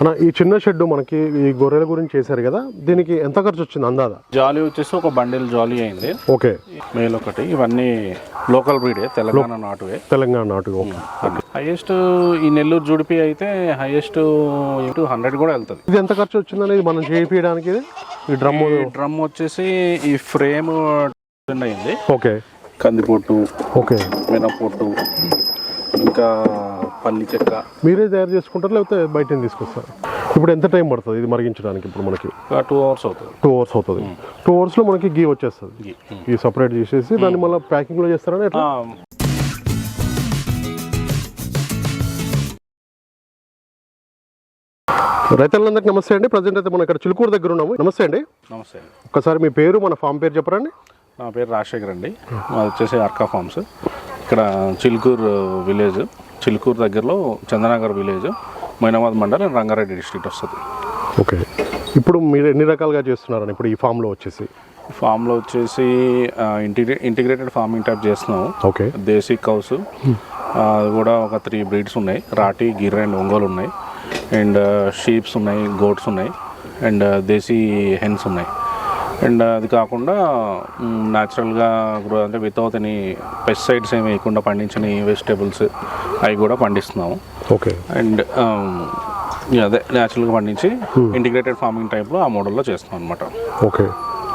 అన్న ఈ చిన్న షెడ్ మనకి ఈ గొర్రెల గురించి చేశారు కదా దీనికి ఎంత ఖర్చు వచ్చింది అందాదా? జాలీ వచ్చేసి ఒక బండిల్ జాలీ అయింది. ఓకే. మేల్ ఒకటి ఇవన్నీ లోకల్ బ్రీడే తెలంగాణ నాటువే. తెలంగాణ నాటు హైయెస్ట్ ఈ నెల్లూరు జుడిపి అయితే హైయెస్ట్ హండ్రెడ్ కూడా వెళ్తుంది. ఇది ఎంత ఖర్చు వచ్చిందని మనం చేయించడానికి? ఈ డ్రమ్ డ్రమ్ వచ్చేసి ఈ ఫ్రేమ్ అయింది ఓకే. కందిపొట్టు ఓకే. మినపొట్టు ఇంకా పల్లి చెక్క. మీరే తయారు చేసుకుంటారు లేకపోతే బయట తీసుకొస్తారు? ఇప్పుడు ఎంత టైం పడుతుంది ఇది మరిగించడానికి ఇప్పుడు మనకి? టూ అవర్స్ అవుతుంది. టూ అవర్స్ అవుతుంది. టూ అవర్స్లో మనకి గీ వచ్చేస్తుంది. ఈ సపరేట్ చేసేసి దాన్ని మళ్ళీ ప్యాకింగ్లో చేస్తారని ఎట్లా? రైతులందరికీ నమస్తే అండి. ప్రజెంట్ అయితే మనం ఇక్కడ చిలుకూరు దగ్గర ఉన్నాము. నమస్తే అండి. నమస్తే. ఒకసారి మీ పేరు మన ఫామ్ పేరు చెప్పరండి. నా పేరు రాజశేఖర్ అండి. మాది వచ్చేసి అర్కా ఫార్మ్స్. ఇక్కడ చిలుకూరు విలేజ్ చిలుకూరు దగ్గరలో చందనగర్ విలేజ్ మైనాబాద్ మండలం రంగారెడ్డి డిస్ట్రిక్ట్ వస్తుంది. ఓకే. ఇప్పుడు మీరు ఎన్ని రకాలుగా చేస్తున్నారని ఇప్పుడు ఈ ఫామ్లో వచ్చేసి? ఫామ్లో వచ్చేసి ఇంటిగ్రే ఇంటిగ్రేటెడ్ ఫార్మింగ్ టైప్ చేస్తున్నాము ఓకే. దేశీ కౌస్ అది కూడా ఒక త్రీ బ్రీడ్స్ ఉన్నాయి. రాటి గిర్ర అండ్ ఒంగోలు ఉన్నాయి. అండ్ షీప్స్ ఉన్నాయి గోట్స్ ఉన్నాయి. అండ్ దేశీ హెన్స్ ఉన్నాయి. అండ్ అది కాకుండా న్యాచురల్గా గ్రో అంటే వితౌట్ ఎనీ పెస్టిసైడ్స్ ఏమి వేయకుండా పండించిన వెజిటేబుల్స్ అవి కూడా పండిస్తున్నాము. ఓకే. అండ్ అదే న్యాచురల్గా పండించి ఇంటిగ్రేటెడ్ ఫార్మింగ్ టైప్లో ఆ మోడల్లో చేస్తున్నాం అనమాట ఓకే.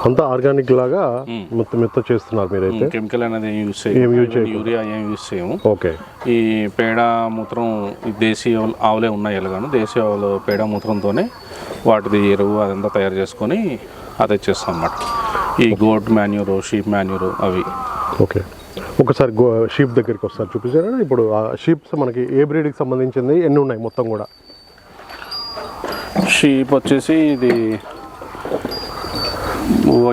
అంతా ఆర్గానిక్ లాగా మొత్తం మెత్త చేస్తున్నారు మీరైతే? కెమికల్ అనేది ఏం use చేయము. యూరియా ఏం యూస్ చేయము. ఓకే. ఈ పేడ మూత్రం ఈ దేశీ ఆవులు- ఆవులే ఉన్నాయి ఎలాగాను. దేశీ ఆవులు పేడ మూత్రంతోనే వాటిది ఎరువు అదంతా తయారు చేసుకొని అది చేస్తాం అన్నమాట ఈ గోట్ మాన్యూరు షీప్ మాన్యూరు అవి. ఓకే. ఒకసారి గో షీప్ దగ్గరికి వస్తారు చూపించారా? ఇప్పుడు ఆ షీప్స్ మనకి ఏ బ్రీడ్కి సంబంధించింది? ఎన్ని ఉన్నాయి మొత్తం కూడా? షీప్ వచ్చేసి ఇది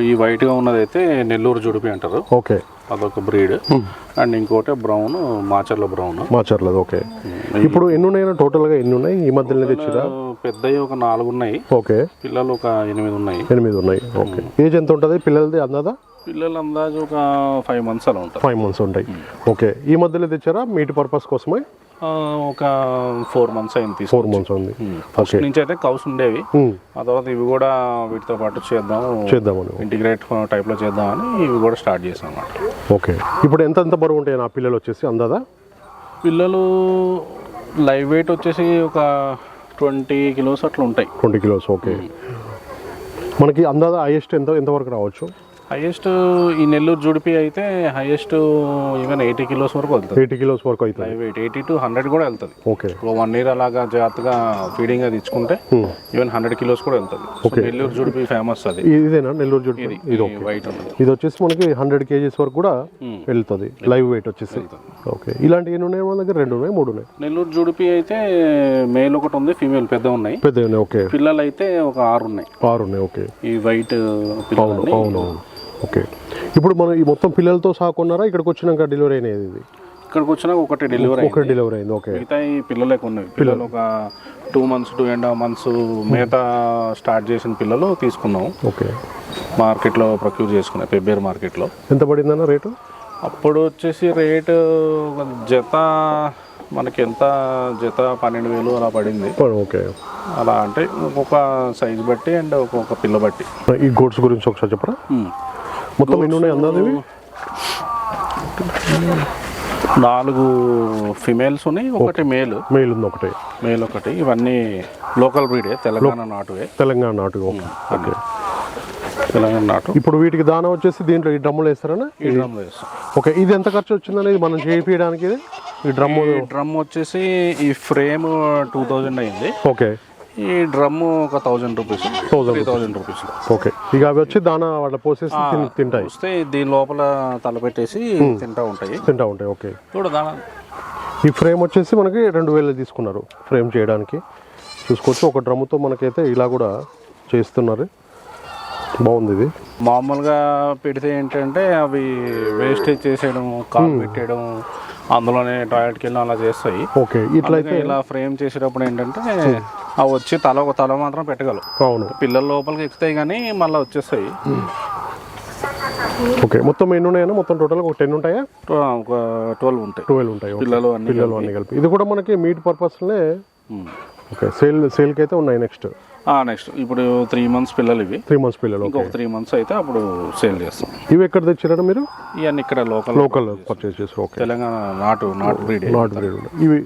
ఈ వైట్గా ఉన్నదైతే నెల్లూరు జుడిపి అంటారు. ఓకే. అదొక బ్రీడ్. అండ్ ఇంకోటి బ్రౌన్ మాచర్ల బ్రౌన్. మాచర్లేదు ఓకే. ఇప్పుడు ఎన్ని ఉన్నాయి టోటల్గా ఎన్ని ఉన్నాయి? ఈ మధ్యలో తెచ్చిరా? పెద్దవి ఒక నాలుగు ఉన్నాయి ఓకే. పిల్లలు ఒక ఎనిమిది ఉన్నాయి ఎనిమిది ఉన్నాయి ఓకే ఏజ్ ఎంత ఉంటుంది? పిల్లలది అందాదా పిల్లలు అందాజు ఒక ఫైవ్ మంత్స్ అలా ఉంటారు ఫైవ్ మంత్స్ ఉంటాయి. ఓకే. ఈ మధ్యలో తెచ్చారా? మీట్ పర్పస్ కోసమే? ఒక ఫోర్ మంత్స్ అయింది ఫోర్ మంత్స్ ఉంది ఫస్ట్ నుంచి అయితే కౌస్ ఉండేవి. ఆ తర్వాత ఇవి కూడా వీటితో పాటు చేద్దాం. చేద్దామని. ఇంటిగ్రేట్ టైప్లో చేద్దామని ఇవి కూడా స్టార్ట్ చేసాం అన్నమాట. ఓకే. ఇప్పుడు ఎంత ఎంత బరువు ఉంటాయి నా పిల్లలు వచ్చేసి అందాదా పిల్లలు లైవ్ వెయిట్ వచ్చేసి ఒక ట్వంటీ కిలోస్ అట్లా ఉంటాయి. Twenty kilos okay. మనకి అందాదా హైయెస్ట్ ఎంత ఎంతవరకు రావచ్చు? హైయెస్ట్ ఈ నెల్లూరు జుడిపి అయితే హైయెస్ట్ ఈవెన్ ఎయిటీ కిలోస్ వరకు వెళ్తుంది. ఎయిటీ కిలోస్ వరకు అవుతుంది. వెయిట్ ఎయిటీ టు హండ్రెడ్ కూడా వెళ్తుంది. ఓకే వన్ ఇయర్ అలాగా జాగ్రత్తగా ఫీడింగ్ అది ఇచ్చుకుంటే ఈవెన్ హండ్రెడ్ కిలోస్ కూడా వెళ్తుంది. నెల్లూరు జుడిపి ఫేమస్ అది. ఇదేనా? నెల్లూరు జుట్టు ఇది వైట్ ఇది వచ్చేసి మనకి హండ్రెడ్ కేజీస్ వరకు కూడా వెళ్తుంది. లైవ్ వెయిట్ వచ్చేసి. ఓకే ఇలాంటి ఎన్ని ఉన్నాయి మన దగ్గర? రెండు ఉన్నాయి మూడు ఉన్నాయి. నెల్లూరు జుడిపి అయితే మేల్ ఒకటి ఉంది ఫీమేల్ పెద్ద ఉన్నాయి. పెద్ద ఉన్నాయి ఓకే పిల్లలు అయితే ఒక ఆరు ఉన్నాయి. ఆరు ఉన్నాయి ఓకే ఈ వైట్ పిల్లలు అవును అవును. ఓకే. ఇప్పుడు మనం ఈ మొత్తం పిల్లలతో సహా కొన్నారా? ఇక్కడికి వచ్చినాక డెలివరీ అయినది ఇది? ఇక్కడికి వచ్చినాక ఒకటి డెలివరీ ఒకటి డెలివరీ అయింది ఓకే. మిగతా ఈ పిల్లలకు ఉన్నవి. పిల్లలు. ఒక two months two and half months మిగతా స్టార్ట్ చేసిన పిల్లలు తీసుకున్నాము ఓకే. మార్కెట్లో ప్రొక్యూర్ చేసుకున్నాయి పెబ్బేరు మార్కెట్లో. ఎంత పడిందన్న రేటు? అప్పుడు వచ్చేసి రేటు జత మనకి ఎంత జత పన్నెండు వేలు అలా పడింది. ఓకే. అలా అంటే ఒక్కొక్క సైజ్ బట్టి అండ్ ఒక్కొక్క పిల్ల బట్టి. ఈ గోడ్స్ గురించి ఒకసారి చెప్పరా? మొత్తం ఎన్ని ఉన్నాయి అందాది? నాలుగు ఫిమేల్స్ ఉన్నాయి ఒకటి మేల్ మెయిల్ ఉంది ఒకటి. మేల్ ఒకటి. ఇవన్నీ లోకల్ బ్రీడే తెలంగాణ నాటువే. తెలంగాణ నాటు ఓకే. తెలంగాణ నాటు. ఇప్పుడు వీటికి దానా వచ్చేసి దీంట్లో ఈ డ్రమ్ములు వేస్తారనా? ఈ డ్రమ్ వేస్తాం. ఓకే ఇది ఎంత ఖర్చు వచ్చిందనేది మనం చేయించడానికి ఇది? ఈ డ్రమ్ము ఈ డ్రమ్ వచ్చేసి ఈ ఫ్రేమ్ టూ థౌజండ్ అయింది. ఓకే. ఈ డ్రమ్ ఒక thousand rupees three thousand rupees. Okay. ఇక అవి వచ్చి దానా వాళ్ళ పోసేసి తింటాయి. వస్తే దీని లోపల తలపెట్టేసి తింటా ఉంటాయి. తింటా ఉంటాయి. ఓకే. చూడు దాని. ఈ ఫ్రేమ్ వచ్చేసి మనకి రెండు వేలు తీసుకున్నారు ఫ్రేమ్ చేయడానికి. చూసుకోవచ్చు. ఒక డ్రమ్ముతో మనకైతే ఇలా కూడా చేస్తున్నారు. బాగుంది ఇది. మామూలుగా పెడితే ఏంటంటే అవి వేస్టేజ్ చేసేయడం కాలు పెట్టేయడం అందులోనే టాయిలెట్కి వెళ్ళి అలా చేస్తాయి. ఓకే ఇట్లా అందుకే ఇలా ఫ్రేమ్ చేసేటప్పుడు ఏంటంటే అవి వచ్చి తల ఒక తల మాత్రం పెట్టగలవు. అవును. పిల్లల లోపలికి ఎక్కుతాయి కానీ మళ్ళీ వచ్చేస్తాయి. ఓకే మొత్తం ఎన్ని ఉన్నాయన్నా? మొత్తం టోటల్ ఒక టెన్ ఉంటాయా? ఒక ట్వెల్వ్ ఉంటాయి. ట్వెల్వ్ ఉంటాయి. పిల్లలు అన్ని పిల్లలు అన్ని కలిపి. ఇది కూడా మనకి మీట్ పర్పస్లోనే ఉమ్. ఓకే సేల్ సేల్కి అయితే ఉన్నాయి నెక్స్ట్ నెక్స్ట్ ఇప్పుడు త్రీ మంత్స్ పిల్లలు ఇవి. త్రీ మంత్స్ పిల్లలు ఇంకొక త్రీ మంత్స్ అయితే అప్పుడు సేల్ చేస్తాం. ఇవి ఎక్కడ తెచ్చారా మీరు? ఇవన్నీ ఇక్కడ లోకల్ లోకల్ పర్చేస్ చేస్తారు ఓకే తెలంగాణ నాటు నాటు బ్రీడ్ నాట్ బ్రీడ్ ఇవి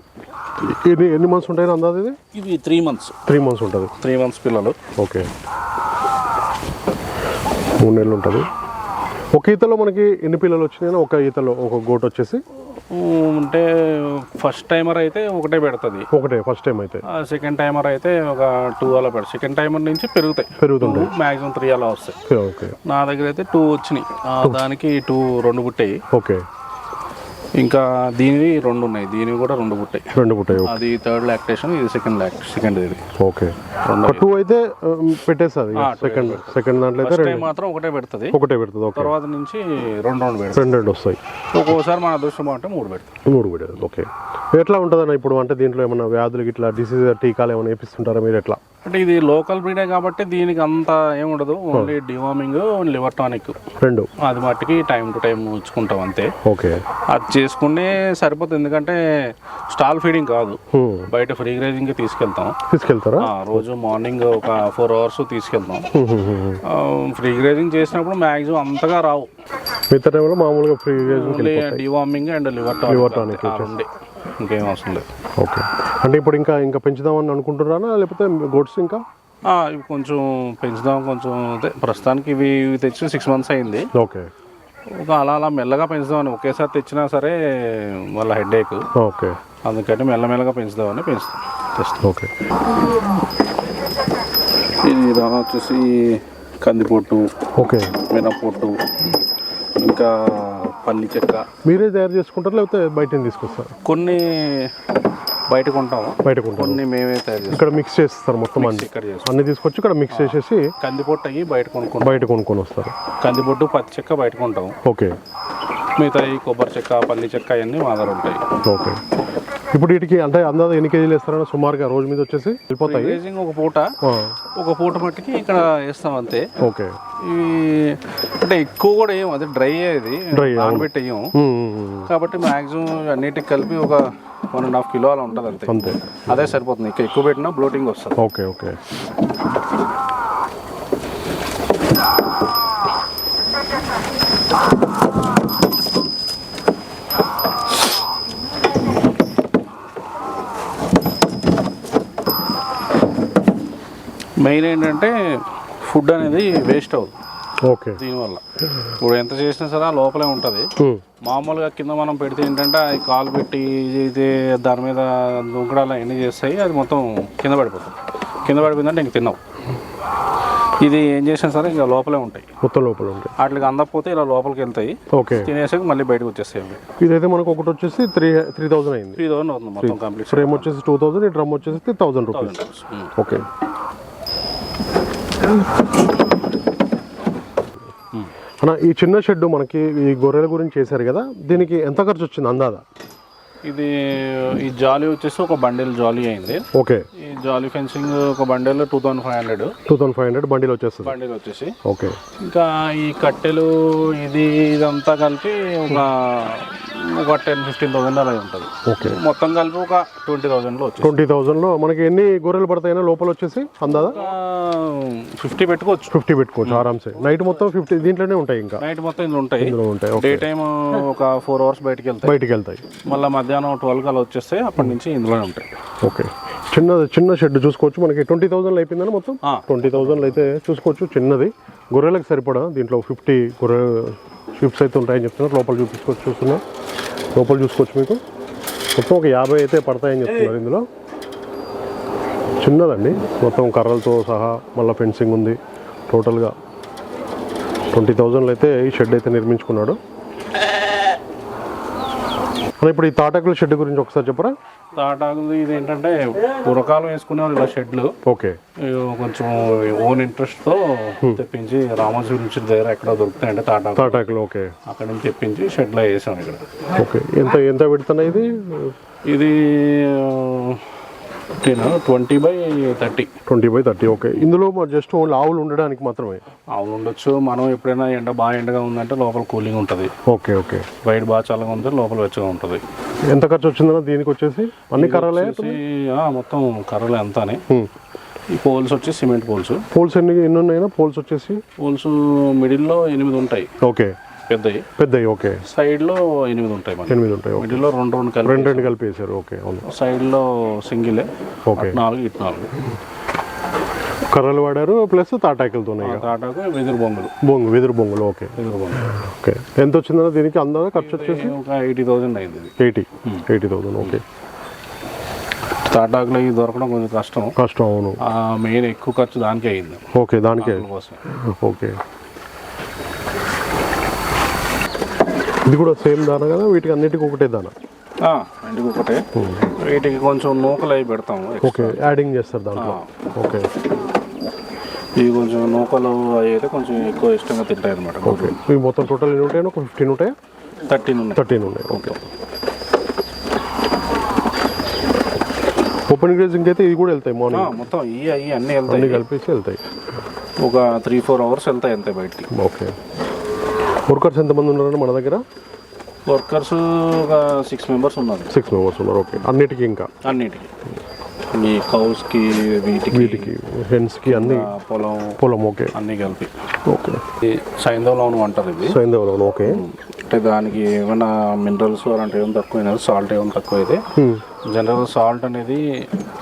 ఎన్ని ఎన్ని మంత్స్ ఉంటాయి అందాది ఇది? ఇవి త్రీ మంత్స్ త్రీ మంత్స్ ఉంటుంది. త్రీ మంత్స్ పిల్లలు. ఓకే మూడు నెలలు ఉంటుంది. ఒక ఈతలో మనకి ఎన్ని పిల్లలు వచ్చినాయి ఒక ఈతలో ఒక గోట్ వచ్చేసి? అంటే ఫస్ట్ టైమర్ అయితే ఒకటే పెడుతుంది. ఒకటే ఫస్ట్ టైం అయితే. సెకండ్ టైమర్ అయితే ఒక టూ అలా పెడతాయి సెకండ్ టైమర్ నుంచి పెరుగుతాయి. పెరుగుతుంటాయి. మ్యాక్సిమం త్రీ అలా వస్తాయి. ఓకే నా దగ్గర అయితే టూ వచ్చినాయి. దానికి టూ రెండు పుట్టాయి. ఓకే. ఇంకా దీనివి రెండు ఉన్నాయి. దీనివి కూడా రెండు పుట్టాయి. రెండు పుట్టాయి అది థర్డ్ లాక్టేషన్ ఇది సెకండ్ లాక్ సెకండ్ ఇది. ఓకే. టూ అయితే పెట్టేస్తుంది సెకండ్ సెకండ్ దాంట్లో అయితే రెండు. మాత్రం ఒకటే పెడుతుంది. ఒకటే పెడుతుంది తర్వాత నుంచి రెండు రెండు పెడుతుంది. రెండు రెండు వస్తాయి. ఒక్కోసారి మన అదృష్టం బాగుంటే మూడు పెడుతుంది. మూడు పెట్టేది ఓకే. ఎట్లా ఉంటుందన్న ఇప్పుడు? అంటే దీంట్లో ఏమన్నా వ్యాధులు ఇట్లా డిసీజ్ టీకాలు ఏమైనా వేపిస్తుంటారా మీరు? ఎట్లా? అంటే ఇది లోకల్ బ్రీడే కాబట్టి దీనికి అంత ఏముండదు ఓన్లీ డివార్మింగ్ లివర్ టానిక్ రెండు. అది మట్టికి టైం టు టైం ఉంచుకుంటాం అంతే. ఓకే. అది చేసుకునే సరిపోతుంది. ఎందుకంటే స్టాల్ ఫీడింగ్ కాదు. బయట ఫ్రీ గ్రేజింగ్కి తీసుకెళ్తాం. తీసుకెళ్తారా? ఆ, రోజు మార్నింగ్ ఒక ఫోర్ అవర్స్ తీసుకెళ్తాం. ఫ్రీ గ్రేజింగ్ చేసినప్పుడు మ్యాక్సిమం అంతగా రావు. మిగతా టైంలో మామూలుగా free only deworming and liver tonic ఆ రెండే. ఇంకేం అవసరం లేదు. ఓకే. అంటే ఇప్పుడు ఇంకా ఇంకా పెంచుదామని అనుకుంటున్నారా? లేకపోతే గోడ్స్ ఇంకా? ఇవి కొంచెం పెంచుదాం కొంచెం అదే. ప్రస్తుతానికి ఇవి ఇవి తెచ్చి సిక్స్ మంత్స్ అయింది. ఓకే. ఒక అలా అలా మెల్లగా పెంచుదామని ఒకేసారి తెచ్చినా సరే వాళ్ళ హెడేక్. ఓకే. అందుకని మెల్లమెల్లగా పెంచుదామని పెంచుతాం. తెస్తాం ఓకే. ఇది రవ వచ్చేసి కందిపొట్టు ఓకే. మినపొట్టు ఇంకా పల్లి చెక్క. మీరే తయారు చేసుకుంటారా లేకపోతే బయట తీసుకొస్తారు? కొన్ని బయట కొంటాము. బయట కొంటారు కొన్ని మేమే తయారు చేస్తాం ఇక్కడ మిక్స్ చేస్తారు మొత్తం అన్ని. ఇక్కడ అన్ని తీసుకొచ్చి ఇక్కడ మిక్స్ చేసేసి కందిపొట్టు అయ్యి బయట కొనుక్కుంటాం బయట కొనుక్కొని వస్తారు. కందిపొట్టు పత్తి చెక్క బయట కొంటాం ఓకే. మిగతా కొబ్బరి చెక్క పల్లి చెక్క అవన్నీ మా దగ్గర ఉంటాయి. ఓకే. ఇప్పుడు వీటికి అంటే అందాజ ఎన్ని కేజీలు వేస్తారని సుమారుగా రోజు మీద వచ్చేసి వెళ్ళిపోతాయి. ఒక పూట. ఒక పూట మట్టికి ఇక్కడ వేస్తాం అంతే. ఓకే. అంటే ఎక్కువ కూడా ఏం అది డ్రై Dry, అవును. నానబెట్టేయం. కాబట్టి మ్యాక్సిమం అన్నిటికి కలిపి ఒక వన్ అండ్ హాఫ్ కిలో అలా ఉంటుంది అంతే. అంతే అదే సరిపోతుంది. ఇంకా ఎక్కువ పెట్టినా బ్లోటింగ్ వస్తుంది. Okay okay. మెయిన్ ఏంటంటే ఫుడ్ అనేది వేస్ట్ అవుతుంది. ఓకే. దీనివల్ల. ఇప్పుడు ఎంత చేసినా సరే ఆ లోపలే ఉంటుంది. మామూలుగా కింద మనం పెడితే ఏంటంటే అది కాలు పెట్టి ఇది దాని మీద దుంకడాలు ఎన్ని చేస్తాయి అది మొత్తం కింద పడిపోతుంది. కింద పడిపోయిందంటే ఇంక తిన్నావు. ఇది ఏం చేసినా సరే ఇంకా లోపలే ఉంటాయి. మొత్తం లోపల ఉంటాయి. వాటికి అందకపోతే ఇలా లోపలికి వెళ్తాయి. ఓకే. తినేసాక మళ్ళీ బయటకు వచ్చేస్తాయి అవి. ఇదైతే మనకు ఒకటి వచ్చేసి త్రీ త్రీ థౌజండ్ అయింది. త్రీ థౌసండ్ అవుతుంది మొత్తం కంప్లీట్. ఫ్రేమ్ వచ్చేసి టూ థౌజండ్ ఈ డ్రమ్ వచ్చేసి థౌజండ్ రూపీస్. ఓకే. అన్న ఈ చిన్న షెడ్ మనకి ఈ గొర్రెల గురించి చేశారు కదా దీనికి ఎంత ఖర్చు వచ్చింది అందాదా? ఇది ఈ జాలీ వచ్చేసి ఒక బండిల్ జాలీ అయింది. ఓకే. ఈ జాలీ ఫెన్సింగ్ ఒక bundle two thousand five hundred. Two thousand five hundred బండిలో వచ్చేస్తుంది. బండిల్ వచ్చేసి. ఓకే. ఇంకా ఈ కట్టెలు ఇది ఇదంతా కలిపి ఒక ఒక టెన్ ఫిఫ్టీన్ థౌసండ్ అలా ఉంటుంది. ఓకే. మొత్తం కలిపి ఒక ట్వంటీ థౌసండ్లో వచ్చేసి. ట్వంటీ థౌజండ్లో మనకి ఎన్ని గొర్రెలు పడతాయన్నా లోపల వచ్చేసి అందాదా? ఫిఫ్టీ పెట్టుకోవచ్చు. ఫిఫ్టీ పెట్టుకోవచ్చు ఆరామ్సే. నైట్ మొత్తం ఫిఫ్టీ దీంట్లోనే ఉంటాయి ఇంకా? నైట్ మొత్తం ఇందులో ఉంటాయి. ఇందులో ఉంటాయి. డే టైం ఒక ఫోర్ అవర్స్ బయటికి వెళ్తాయి. బయటికి వెళ్తాయి. మళ్ళీ మధ్యాహ్నం ట్వెల్వ్ అలా వచ్చేస్తాయి అప్పటి నుంచి ఇందులోనే ఉంటాయి. ఓకే. చిన్న చిన్న షెడ్ చూసుకోవచ్చు. మనకి ట్వంటీ థౌసండ్లో అయిపోయిందని మొత్తం. ట్వంటీ థౌసండ్లో అయితే చూసుకోవచ్చు. చిన్నది. గొర్రెలకు సరిపడా. దీంట్లో ఫిఫ్టీ గొర్రె షిప్స్ అయితే ఉంటాయని చెప్తున్నారు. లోపల చూపించుకోవచ్చు చూస్తున్నాం. లోపల చూసుకోవచ్చు మీకు. మొత్తం ఒక యాభై అయితే పడతాయని చెప్తున్నారు ఇందులో. చిన్నదండి. మొత్తం కర్రలతో సహా మళ్ళీ ఫెన్సింగ్ ఉంది. టోటల్గా ట్వంటీ థౌజండ్లో అయితే ఈ షెడ్ అయితే నిర్మించుకున్నాడు. ఇప్పుడు ఈ తాటాకుల షెడ్ గురించి ఒకసారి చెప్పరా? తాటాకులు ఇది ఏంటంటే పురకాలం వేసుకునేవాళ్ళు ఇలా షెడ్లు. ఓకే. కొంచెం ఓన్ ఇంట్రెస్ట్తో తెప్పించి రామోజీ నుంచి దగ్గర ఎక్కడ దొరుకుతాయంటే తాటాకు తాటాకులు ఓకే. అక్కడ నుంచి తెప్పించి షెడ్లో వేసాం ఇక్కడ. ఓకే. ఎంత ఎంత పెడుతున్నా ఇది ఇది fifteen twenty by thirty. Twenty by thirty okay. ఇందులో జస్ట్ ఓన్లీ ఆవులు ఉండడానికి మాత్రమే? అవును ఉండొచ్చు. మనం ఎప్పుడైనా ఎండ బాగా ఎండగా ఉందంటే లోపల కూలింగ్ ఉంటుంది. Okay okay. బయట బాగా చల్లగా ఉంది లోపల వెచ్చగా ఉంటుంది. ఎంత ఖర్చు వచ్చిందన్న దీనికి వచ్చేసి? అన్ని కర్రలే మొత్తం కర్రలు ఎంత అని ఈ పోల్స్ వచ్చి సిమెంట్ పోల్స్. పోల్స్ ఎన్ని ఎన్ని ఉన్నాయినా పోల్స్ వచ్చేసి? పోల్స్ మిడిల్లో ఎనిమిది ఉంటాయి. ఓకే. పెద్దవి పెద్దవి ఓకే. సైడ్లో ఎనిమిది ఉంటాయి మనకి. ఎనిమిది ఉంటాయి ఓకే. మిడిల్లో రెండు రెండు కలిపి రెండు రెండు కలిపి వేసారు ఓకే అవును. సైడ్లో సింగిలే. ఓకే. అటు నాలుగు ఇటు నాలుగు. కర్రలు వాడారు ప్లస్ తాటాకులతో ఉన్నాయి తాటాకు వెదురు బొంగులు. బొంగు వెదురు బొంగులు ఓకే. వెదురు బొంగులు. ఓకే. ఎంత వచ్చిందన్న దీనికి అందాక ఖర్చు వచ్చేసి? ఒక ఎయిటీ థౌసండ్ అయింది ఇది. Eighty eighty thousand okay. తాటాకులు ఇవి దొరకడం కొంచెం కష్టం. కష్టం అవును. ఆ మెయిన్ ఎక్కువ ఖర్చు దానికే అయింది. ఓకే దానికే. కోసం ఓకే. ఇది కూడా సేమ్ దాన కదా? వీటికి అన్నిటికీ ఒకటే దాన? ఇంటికి ఒకటే. వీటికి కొంచెం నూకలు అవి పెడతాము ఓకే యాడింగ్ చేస్తారు దాంట్లో. ఓకే. ఇవి కొంచెం నూకలు అవి అయితే కొంచెం ఎక్కువ ఇష్టంగా తింటాయి అనమాట ఓకే. ఇవి మొత్తం టోటల్ ఎన్ని ఉంటాయి ఒక ఫిఫ్టీన్ ఉంటాయి? థర్టీన్ ఉన్నాయి. థర్టీన్ ఉన్నాయి. ఓకే. ఓపెన్ గ్రేజింగ్ అయితే ఇది కూడా వెళ్తాయి మార్నింగ్ మొత్తం ఇవి అవి అన్నీ అన్ని వెళ్తాయి కలిపేసి వెళ్తాయి. ఒక త్రీ ఫోర్ అవర్స్ వెళ్తాయి అంతే బయటికి. ఓకే. వర్కర్స్ ఎంతమంది ఉన్నారని మన దగ్గర? వర్కర్స్ ఒక సిక్స్ మెంబర్స్ ఉన్నారు. సిక్స్ మెంబర్స్ ఉన్నారు ఓకే. అన్నిటికీ ఇంకా? అన్నిటికి. ఈ కౌస్కి వీటికి వీటికి హెన్స్కి అన్ని? పొలం పొలం ఓకే. అన్నీ కలిపి. ఓకే. ఈ సైంధవలో అంటారు ఇది సైంధవలో ఓకే. అంటే దానికి ఏమైనా మినరల్స్ అలాంటి ఏమైనా తక్కువ సాల్ట్ ఏమైనా తక్కువ అయితే జనరల్ సాల్ట్ అనేది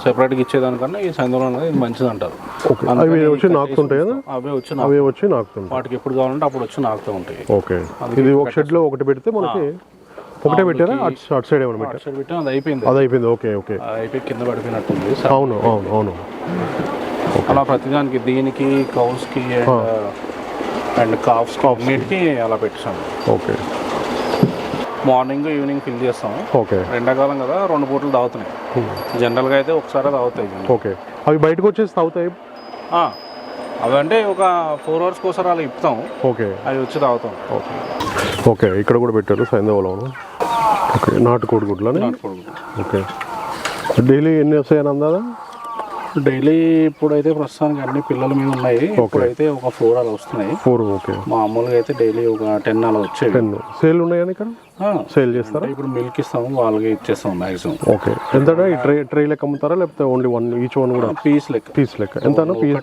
సెపరేట్గా ఇచ్చేదానికన్నా ఈ సైంధవలం అనేది ఇది మంచిది అంటారు ఓకే అవి వచ్చి నాకుతుంటాయి అవే వచ్చి అవి వచ్చి నాకుతుంటాయి. వాటికి ఎప్పుడు కావాలంటే అప్పుడు వచ్చి నాకుతూ ఉంటాయి. ఓకే. ఇది ఒక షెడ్లో ఒకటి పెడితే మనకి ఒకటే పెట్టారా? అటు సైడ్ ఏమైనా పెట్టారా? అటు పెట్టి అది అయిపోయింది. అది అయిపోయింది. Okay okay. అయిపోయి కింద పడిపోయినట్టుంది అవును అవును అవును. అలా ప్రతిదానికి దీనికి కౌస్కి అండ్ కాఫ్స్ అన్నిటికి అలా పెట్టాము ఓకే. మార్నింగ్ ఈవినింగ్ ఫిల్ చేస్తాము ఓకే. ఎండాకాలం కదా రెండు పూటలు తాగుతున్నాయి. జనరల్గా అయితే ఒకసారి తాగుతాయి. ఓకే. అవి బయటకు వచ్చేసి తాగుతాయి? ఆ, అవంటే ఒక ఫోర్ అవర్స్కి ఒకసారి అలా ఇప్పుతాం ఓకే. అవి వచ్చి తాగుతాం. ఓకే. ఓకే ఇక్కడ కూడా పెట్టారు సైంధవలోను. ఓకే నాటుకోడి గుడ్లని ఓకే. డైలీ ఎన్ని వస్తాయని అందాదా డైలీ ఇప్పుడైతే ప్రస్తుతానికి అన్ని పిల్లల మీద ఉన్నాయి. ఇప్పుడైతే ఒక ఫోర్ అలా వస్తున్నాయి. Four okay. మామూలుగా అయితే డైలీ ఒక టెన్ అలా వచ్చేవి. టెన్. సేల్ ఉన్నాయని ఇక్కడ? సేల్ చేస్తారా? ఇప్పుడు మిల్క్ ఇస్తాము వాళ్ళకి ఇచ్చేస్తాం మ్యాక్సిమం ఓకే ఎంత ఈ ట్రే ట్రే లెక్క అమ్ముతారా? లేకపోతే ఓన్లీ వన్ ఈచ్ వన్ కూడా? పీస్ లెక్క. పీస్ లెక్క. ఎంత piece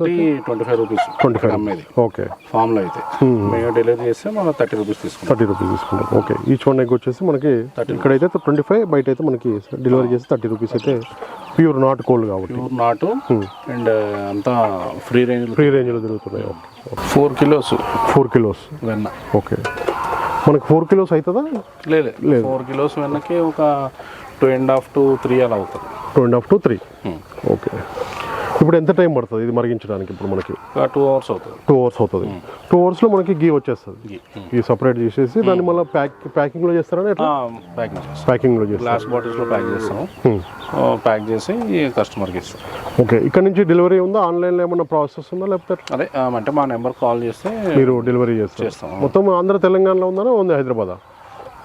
twenty five rupees twenty five అమ్మేది. ఓకే ఫామ్లో అయితే. మేము డెలివరీ చేస్తే మనం థర్టీ రూపీస్ తీసుకుంటాం. థర్టీ రూపీస్ తీసుకుంటాం. ఓకే ఈచ్ వన్ ఎగ్ వచ్చేసి మనకి ఇక్కడైతే ట్వంటీ ఫైవ్ బయట అయితే మనకి డెలివరీ చేసి థర్టీ రూపీస్ అయితే ప్యూర్ నాట్ కోల్డ్ కాబట్టి. ప్యూర్ నాటు అండ్ అంతా ఫ్రీ రేంజ్ ఫ్రీ రేంజ్లో దొరుకుతున్నాయి okay four kilos four kilos వెన్న. ఓకే మనకి ఫోర్ కిలోస్ అవుతుందా? లేదు ఫోర్ కిలోస్ వెన్నకి ఒక two and half to three అలా అవుతుంది. Two and half to three. Okay ఇప్పుడు ఎంత టైం పడుతుంది ఇది మరిగించడానికి ఇప్పుడు మనకి? టూ అవర్స్ అవుతుంది. టూ అవర్స్ అవుతుంది. టూ అవర్స్లో మనకి గీ వచ్చేస్తుంది. గీ సపరేట్ చేసేసి దాన్ని మళ్ళీ ప్యాక్ ప్యాకింగ్లో చేస్తారని ఎట్లా? ప్యాకింగ్ ప్యాకింగ్లో చేస్తారు గ్లాస్ బాటిల్స్లో ప్యాక్ చేస్తాము. Hmm. ప్యాక్ చేసి కస్టమర్కి ఇస్తాం. ఓకే ఇక్కడ నుంచి డెలివరీ ఉందా? ఆన్లైన్లో ఏమన్నా ప్రాసెస్ ఉందా లేకపోతే? అదే అంటే మా నెంబర్ కాల్ చేస్తే మీరు డెలివరీ చేస్తారు. చేస్తాం. మొత్తం ఆంధ్ర తెలంగాణలో ఉందా ఉంది హైదరాబాద్?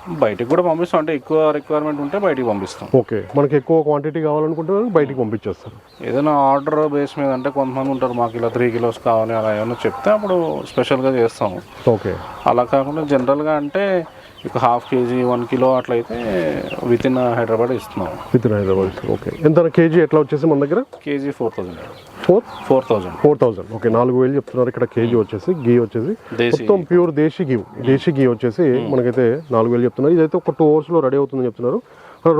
బయటికి కూడా పంపిస్తాం. అంటే ఎక్కువ రిక్వైర్మెంట్ ఉంటే బయటికి పంపిస్తాం. ఓకే. మనకి ఎక్కువ క్వాంటిటీ కావాలనుకుంటే బయటికి పంపించేస్తారు. ఏదైనా ఆర్డర్ బేస్ మీద అంటే కొంతమంది ఉంటారు మాకు ఇలా త్రీ కిలోస్ కావాలి అలా ఏమైనా చెప్తే అప్పుడు స్పెషల్గా చేస్తాము. ఓకే. అలా కాకుండా జనరల్గా అంటే ఇక హాఫ్ కేజీ వన్ కిలో అట్లయితే విత్ ఇన్ హైదరాబాద్ ఇస్తున్నాం. Within Hyderabad okay. ఎంత కేజీ? ఎట్లా వచ్చేసి మన దగ్గర? KG four thousand four? Four thousand four thousand. Okay నాలుగు వేలు చెప్తున్నారు. ఇక్కడ కేజీ వచ్చేసి గీ వచ్చేసి. మొత్తం ప్యూర్ దేశీ గీ. దేశీ గీ వచ్చేసి మనకైతే నాలుగు వేలు చెప్తున్నారు. ఇదైతే ఒక టూ అవర్స్లో రెడీ అవుతుందని చెప్తున్నారు.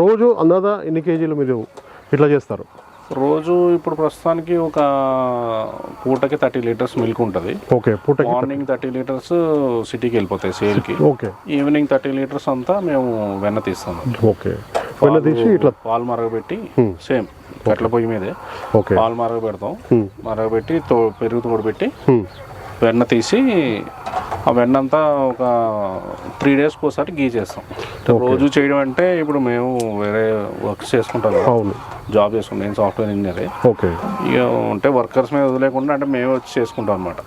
రోజు అందాదా ఎన్ని కేజీలు మీరు ఇట్లా చేస్తారు? రోజు ఇప్పుడు ప్రస్తుతానికి ఒక పూటకి థర్టీ లీటర్స్ మిల్క్ ఉంటుంది. ఓకే పూటకి మార్నింగ్ థర్టీ లీటర్స్ సిటీకి వెళ్ళిపోతాయి సేల్కి. ఓకే. ఈవినింగ్ థర్టీ లీటర్స్ అంతా మేము వెన్న తీస్తాం. ఓకే. వెన్న తీసి ఇట్లా పాలు మరగబెట్టి సేమ్ కట్ల పొయ్యి మీదే ఓకే. పాలు మరగబెడతాం. మరగబెట్టి తో పెరుగు తోడబెట్టి Hmm. వెన్న తీసి ఆ వెన్న అంతా ఒక త్రీ డేస్కి ఒకసారి గీ చేస్తాం. రోజు చేయడం అంటే ఇప్పుడు మేము వేరే వర్క్ చేసుకుంటాం అవును. జాబ్ చేసుకుంటాం నేను సాఫ్ట్వేర్ ఇంజనీరే. ఓకే. ఇక ఉంటే వర్కర్స్ మీద వదిలేకుండా అంటే మేమే వచ్చి చేసుకుంటాం అనమాట.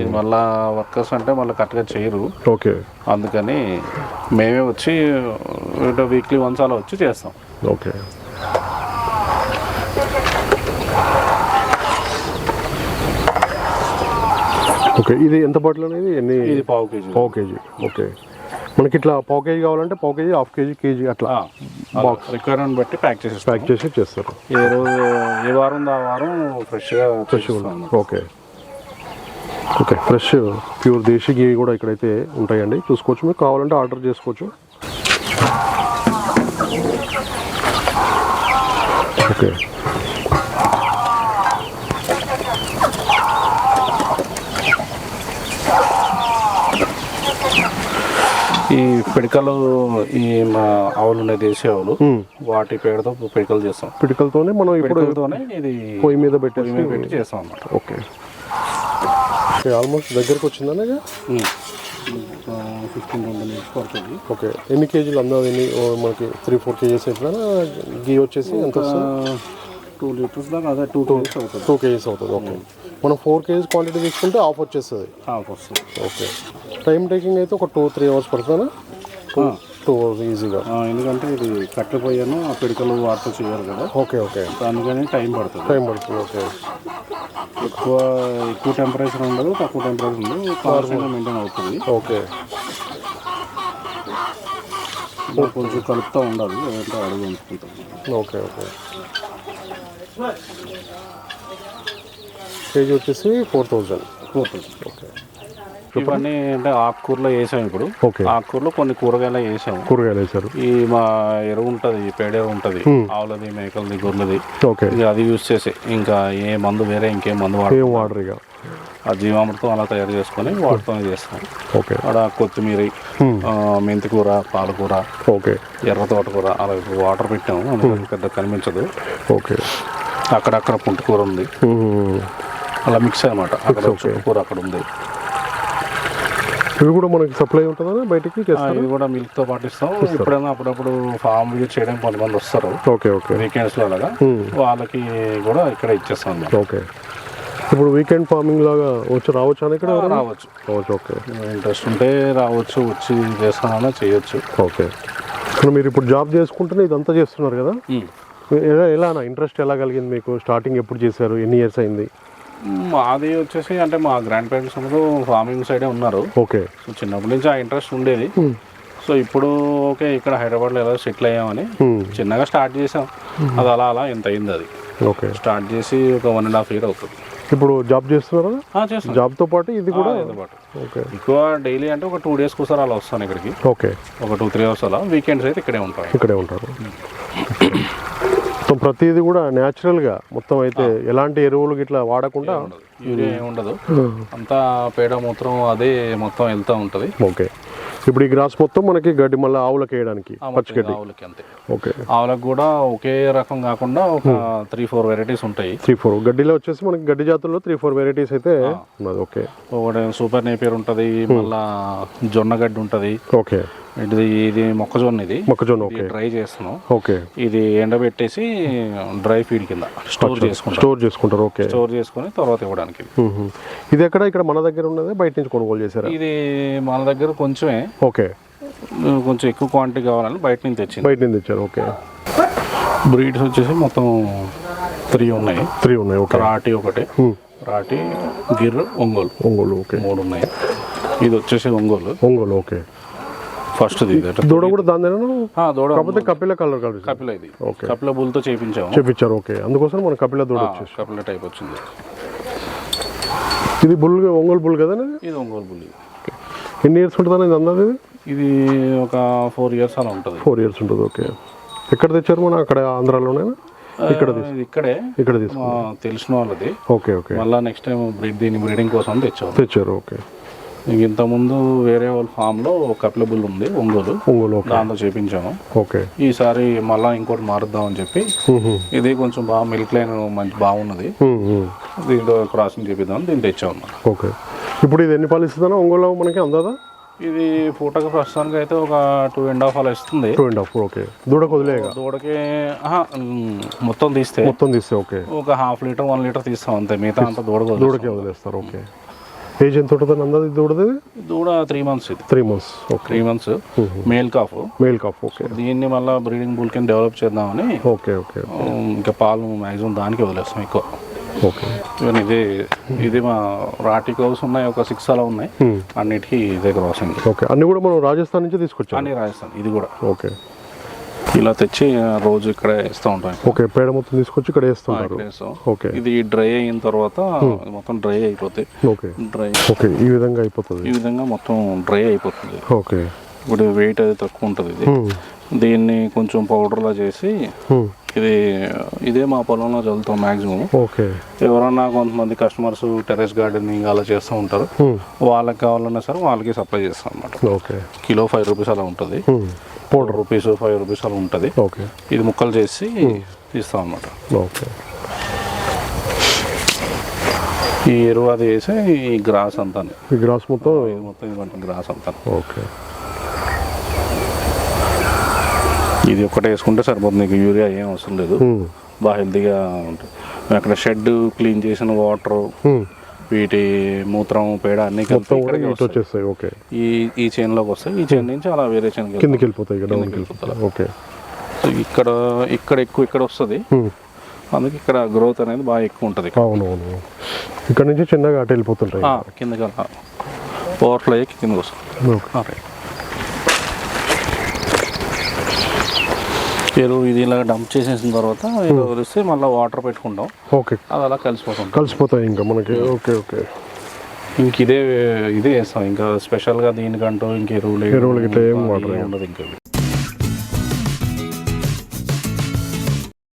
ఇది మళ్ళా వర్కర్స్ అంటే మళ్ళీ కరెక్ట్గా చేయరు. ఓకే. అందుకని మేమే వచ్చి వీక్లీ వన్స్ అలా వచ్చి చేస్తాం. ఓకే. ఓకే ఇది ఎంత బాటిల్ అనేది? ఎన్ని ఇది పావు కేజీ. పావు కేజీ ఓకే. మనకి ఇట్లా పావు కేజీ కావాలంటే పావు కేజీ హాఫ్ కేజీ కేజీ అట్లా బాక్స్. రిక్వైర్మెంట్ బట్టి ప్యాక్ చేసి ప్యాక్ చేసి చేస్తారు ఏ రోజు ఏ వారం ఆ వారం ఫ్రెష్గా fresh okay. Okay fresh pure desi ghee కూడా ఇక్కడైతే ఉంటాయండి. చూసుకోవచ్చు మీకు కావాలంటే ఆర్డర్ చేసుకోవచ్చు. ఓకే. ఈ పిడకలు ఈ మా ఆవులు ఉన్నాయి దేశీ ఆవులు వాటి పేడతో పిడకలు చేస్తాం. పిడికలతోనే మనం ఇప్పుడు పిడకలతోనే ఇది పొయ్యి మీద పెట్టేసి పొయ్యి మీద పెట్టి చేస్తాం. అన్నమాట. ఓకే. ఆల్మోస్ట్ దగ్గరకు వచ్చిందనే ఫిఫ్టీన్ ట్వంటీ మినిట్స్ పడుతుంది. ఓకే. ఎన్ని కేజీలు అందాది ఎన్ని? మనకి త్రీ ఫోర్ కేజీస్ ఎట్లా గీ వచ్చేసి ఎంత వస్తుంది? టూ లీటర్స్ దాకా అదే టూ కేజీస్ అవుతుంది. టూ కేజీస్ అవుతుంది ఓకే మనం ఫోర్ కేజీస్ క్వాంటిటీ తీసుకుంటే ఆఫ్ వచ్చేస్తుంది. హాఫ్ వస్తుంది. ఓకే టైం టేకింగ్ అయితే ఒక టూ త్రీ అవర్స్ పడుతుందా? టూ టూ అవర్స్ ఈజీగా ఎందుకంటే ఇది కట్టె పోయాను ఆ పిడకలు వాటితో చేయరు కదా. ఓకే ఓకే అందుకని టైం పడుతుంది. టైం పడుతుంది ఓకే ఎక్కువ ఎక్కువ టెంపరేచర్ ఉండదు తక్కువ టెంపరేచర్ ఉండదు. కాన్స్టెంట్గా మెయింటైన్ అవుతుంది. ఓకే కొంచెం కలుపుతూ ఉండాలి అడుగు ఉంచుకుంటాం ఓకే ఓకే కేజీ వచ్చేసి ఫోర్ థౌజండ్. పోతుంది ఓకే. ఇవన్నీ అంటే ఆకుకూరలో వేసాం ఇప్పుడు. ఆకుకూరలో కొన్ని కూరగాయలు వేసాము. కూరగాయలు వేశారు. ఈ మా ఎరువు ఉంటుంది పేడ ఉంటుంది. ఆవులది మేకలది గొర్రెలది. అది యూస్ చేసి ఇంకా ఏ మందు వేరే ఇంకేం మందు వాడరు. ఇక. ఆ జీవామృతం అలా తయారు చేసుకొని వాటితోనే చేస్తాం. ఓకే. అక్కడ కొత్తిమీర మెంతికూర పాలకూర ఓకే. ఎర్ర తోటకూర అలా వాటర్ పెట్టాము. పెద్ద కనిపించదు. ఓకే. అక్కడక్కడ పుంటికూర ఉంది. అలా మిక్స్ అనమాట అక్కడ చుట్టుకూర అక్కడ ఉంది. ఇవి కూడా మనకి సప్లై ఉంటుందా బయటికి ఇది కూడా మిల్క్తో పాటిస్తాం ఎప్పుడైనా అప్పుడప్పుడు ఫామ్ విజిట్ చేయడానికి కొంతమంది వస్తారు. Okay okay. వీకెండ్స్లో అలాగా వాళ్ళకి కూడా ఇక్కడ ఇచ్చేస్తాం. ఓకే. ఇప్పుడు వీకెండ్ ఫార్మింగ్ లాగా వచ్చి రావచ్చు అని ఇక్కడ? రావచ్చు. రావచ్చు ఓకే. ఇంట్రెస్ట్ ఉంటే రావచ్చు వచ్చి చేస్తానన్నా చేయొచ్చు. ఓకే. మీరు ఇప్పుడు జాబ్ చేసుకుంటూనే ఇదంతా చేస్తున్నారు కదా? ఎలా ఎలానా ఇంట్రెస్ట్ ఎలా కలిగింది మీకు? స్టార్టింగ్ ఎప్పుడు చేశారు? ఎన్ని ఇయర్స్ అయింది? మాది వచ్చేసి అంటే మా గ్రాండ్ పేరెంట్స్ అందరూ ఫార్మింగ్ సైడే ఉన్నారు. ఓకే సో చిన్నప్పటి నుంచి ఆ ఇంట్రెస్ట్ ఉండేది. సో ఇప్పుడు ఓకే ఇక్కడ హైదరాబాద్లో ఎలా సెటిల్ అయ్యామని Hmm. చిన్నగా స్టార్ట్ చేసాం అది అలా అలా ఎంత అయింది అది. ఓకే స్టార్ట్ చేసి ఒక వన్ అండ్ హాఫ్ ఇయర్ అవుతుంది. ఇప్పుడు జాబ్ చేస్తున్నారా? చేస్తాం జాబ్తో పాటు ఇది కూడా. ఓకే ఎక్కువ డైలీ అంటే ఒక టూ డేస్కి ఒకసారి అలా వస్తాను ఇక్కడికి. ఓకే ఒక టూ త్రీ అవర్స్ అలా. వీకెండ్స్ అయితే ఇక్కడే ఉంటాయి ఇక్కడే ఉంటారు. మొత్తం ప్రతిదీ కూడా న్యాచురల్గా మొత్తం అయితే ఎలాంటి ఎరువులు గిట్లా వాడకుండా ఉండదు. అంతా పేడ మూత్రం అదే మొత్తం వెళ్తూ ఉంటుంది. ఓకే. ఇప్పుడు ఈ గ్రాస్ మొత్తం మనకి గడ్డి మళ్ళీ ఆవులకు వేయడానికి పచ్చిగడ్డి ఆవులకి అంతే. ఓకే. ఆవులకు కూడా ఒకే రకం కాకుండా ఒక త్రీ ఫోర్ వెరైటీస్ ఉంటాయి. త్రీ ఫోర్ గడ్డిలో వచ్చేసి మనకి గడ్డి జాతుల్లో త్రీ ఫోర్ వెరైటీస్ అయితే ఉన్నది. ఓకే. ఒకటి సూపర్ నేపియర్ ఉంటుంది మళ్ళా జొన్న గడ్డి ఉంటుంది. ఓకే. ఇది ఇది మొక్కజొన్న ఇది. మొక్కజొన్న ఓకే. డ్రై చేస్తున్నాం. ఓకే. ఇది ఎండబెట్టేసి డ్రై ఫీడ్ కింద స్టోర్ చేసుకుంటాం. స్టోర్ చేసుకుంటారు ఓకే. స్టోర్ చేసుకొని తర్వాత ఇవ్వడానికి. ఇది ఎక్కడ? ఇక్కడ మన దగ్గర ఉన్నది బయట నుంచి కొనుగోలు చేశారా? ఇది మన దగ్గర కొంచెమే. ఓకే. కొంచెం ఎక్కువ క్వాంటిటీ కావాలని బయట నుంచి తెచ్చింది. బయట నుంచి తెచ్చారు ఓకే. బ్రీడ్స్ వచ్చేసి మొత్తం త్రీ ఉన్నాయి. త్రీ ఉన్నాయి ఓకే. రాటి ఒకటి. రాటి గిర్ర ఒంగోలు. ఒంగోలు ఓకే. మూడు ఉన్నాయి. ఇది వచ్చేసి ఒంగోలు. ఒంగోలు ఓకే. ఫస్ట్ దూడ కూడా దాని దూడ కాకపోతే కపిల కలర్ కలిసి కపిల ఇది. ఓకే. కపిల బుల్తో చేపించాము. చెప్పించారు ఓకే. అందుకోసం మన కపిల దూడ వచ్చేసి. కపిల టైప్ వచ్చింది. ఇది బుల్ ఒంగోలు బుల్ కదా ఇది ఒంగోలు బుల్లి ఎన్ని ఇయర్స్ ఉంటుంది ఇది అందది ఇది? ఒక ఫోర్ ఇయర్స్ అలా ఉంటుంది. ఫోర్ ఇయర్స్ ఉంటుంది ఓకే. ఎక్కడ తెచ్చారు మన? అక్కడ ఆంధ్రాలోనే ఇక్కడ ఇక్కడే. ఇక్కడ తీసుకు. మా తెలిసిన వాళ్ళది. Okay okay. మళ్ళీ నెక్స్ట్ టైం బ్రీడ్ దీని బ్రీడింగ్ కోసం తెచ్చాము. తెచ్చారు ఓకే. ఇంతకుముందు వేరే వాళ్ళ ఫామ్లో కపిల బుల్ ఉంది ఒంగోలు. ఒంగోలు దాంతో చేపించాము. ఓకే. ఈసారి మళ్ళీ ఇంకోటి మారుద్దామని చెప్పి మ్మ్. ఇది కొంచెం బాగా మిల్క్ లైన్ మంచి బాగున్నది. దీంతో క్రాసింగ్ చేపిద్దాం దీన్ని తెచ్చాము ఓకే. ఇప్పుడు ఇది ఎన్ని పాలు ఇస్తుందన్నా ఒంగోలు మనకి అందదా? ఇది పూటకు ప్రస్తుతానికి అయితే ఒక టూ అండ్ హాఫ్ అలా ఇస్తుంది. Two and half okay. దూడకు వదిలేగా దూడకి మొత్తం తీస్తే. మొత్తం తీస్తే ఓకే. ఒక హాఫ్ లీటర్ వన్ లీటర్ తీస్తాం అంతే. మిగతా అంతా దూడ దూడకే వదిలేస్తారు ఓకే. ఏజ్ ఎంత ఉంటుంది అందది దూడది దూడ త్రీ మంత్స్ ఇది. Three months three months male calf male calf okay దీన్ని మళ్ళీ బ్రీడింగ్ బుల్ కింద డెవలప్ చేద్దామని ఓకే ఓకే ఇంకా పాలు మ్యాక్సిమం దానికి వదిలేస్తాం ఎక్కువ. ఓకే ఈవెన్ ఇదే ఇది మా రాటి క్రోస్ ఉన్నాయి ఒక సిక్స్ అలా ఉన్నాయి. Hmm. అన్నిటికీ ఇదే క్రాసింగ్ ఓకే అన్ని కూడా మనం రాజస్థాన్ నుంచి తీసుకొచ్చాం అని రాజస్థాన్ ఇది కూడా. ఓకే ఇలా తెచ్చి రోజు ఇక్కడ వేస్తూ ఉంటాం ఓకే పేడ మొత్తం తీసుకొచ్చి ఇక్కడ వేస్తున్నారు వేస్తాం. ఓకే. ఇది డ్రై అయిన తర్వాత మొత్తం డ్రై అయిపోతాయి ఓకే. డ్రై ఓకే ఈ విధంగా అయిపోతుంది. ఈ విధంగా మొత్తం డ్రై అయిపోతుంది. ఓకే. ఇప్పుడు వెయిట్ అది తక్కువ ఉంటుంది ఇది. దీన్ని కొంచెం పౌడర్లా చేసి. ఇది ఇదే మా పొలంలో చల్లుతాం మ్యాక్సిమం ఓకే. ఎవరన్నా కొంతమంది కస్టమర్స్ టెరెస్ గార్డెనింగ్ అలా చేస్తూ ఉంటారు. వాళ్ళకి కావాలన్నా సరే వాళ్ళకి సప్లై చేస్తాం అనమాట ఓకే. కిలో ఫైవ్ రూపీస్ అలా ఉంటుంది. ఫోర్ రూపీస్ ఫైవ్ రూపీస్ అలా ఉంటుంది. ఓకే. ఇది ముక్కలు చేసి ఇస్తాం అనమాట ఓకే. ఈ ఎరువు అది వేసి ఈ గ్రాస్ అంతా ఈ గ్రాస్ మొత్తం? ఇది మొత్తం ఇదిగోండి గ్రాస్ అంతా. ఓకే. ఇది ఒకటే వేసుకుంటే సరిపోతుంది నీకు యూరియా ఏం అవసరం లేదు. బాగా హెల్తీగా ఉంటుంది. అక్కడ షెడ్ క్లీన్ చేసిన వాటర్. వీటి మూత్రం పేడ అన్ని మొత్తం కూడా ఇటు. వచ్చేస్తాయి ఓకే. ఈ ఈ చైన్లోకి వస్తాయి. ఈ చైన్ నుంచి అలా వేరే చైన్ కిందికి వెళ్ళిపోతాయి వెళ్ళిపోతాయి. ఓకే. సో ఇక్కడ ఇక్కడ ఎక్కువ ఇక్కడ వస్తుంది. అందుకే ఇక్కడ గ్రోత్ అనేది బాగా ఎక్కువ ఉంటుంది అవును అవును ఇక్కడ నుంచి చిన్నగా అటు వెళ్ళిపోతుంటాయి. కిందకి అలా. ఓవర్ఫ్లో అయ్యి కిందకి వస్తుంది. ఓకే. రైట్. ఎరువు ఇది ఇలా డంప్ చేసేసిన తర్వాత వదిలిస్తే మళ్ళీ వాటర్ పెట్టుకుంటాం. ఓకే. అది అలా కలిసిపోతుంటాం కలిసిపోతాయి ఇంకా మనకి. Okay okay. ఇంక ఇదే ఇదే వేస్తాం ఇంకా స్పెషల్గా దీనికంటూ ఇంక ఎరువులు ఎరువులు గిట్ల ఏం వాడరు. ఉండదు ఇంకా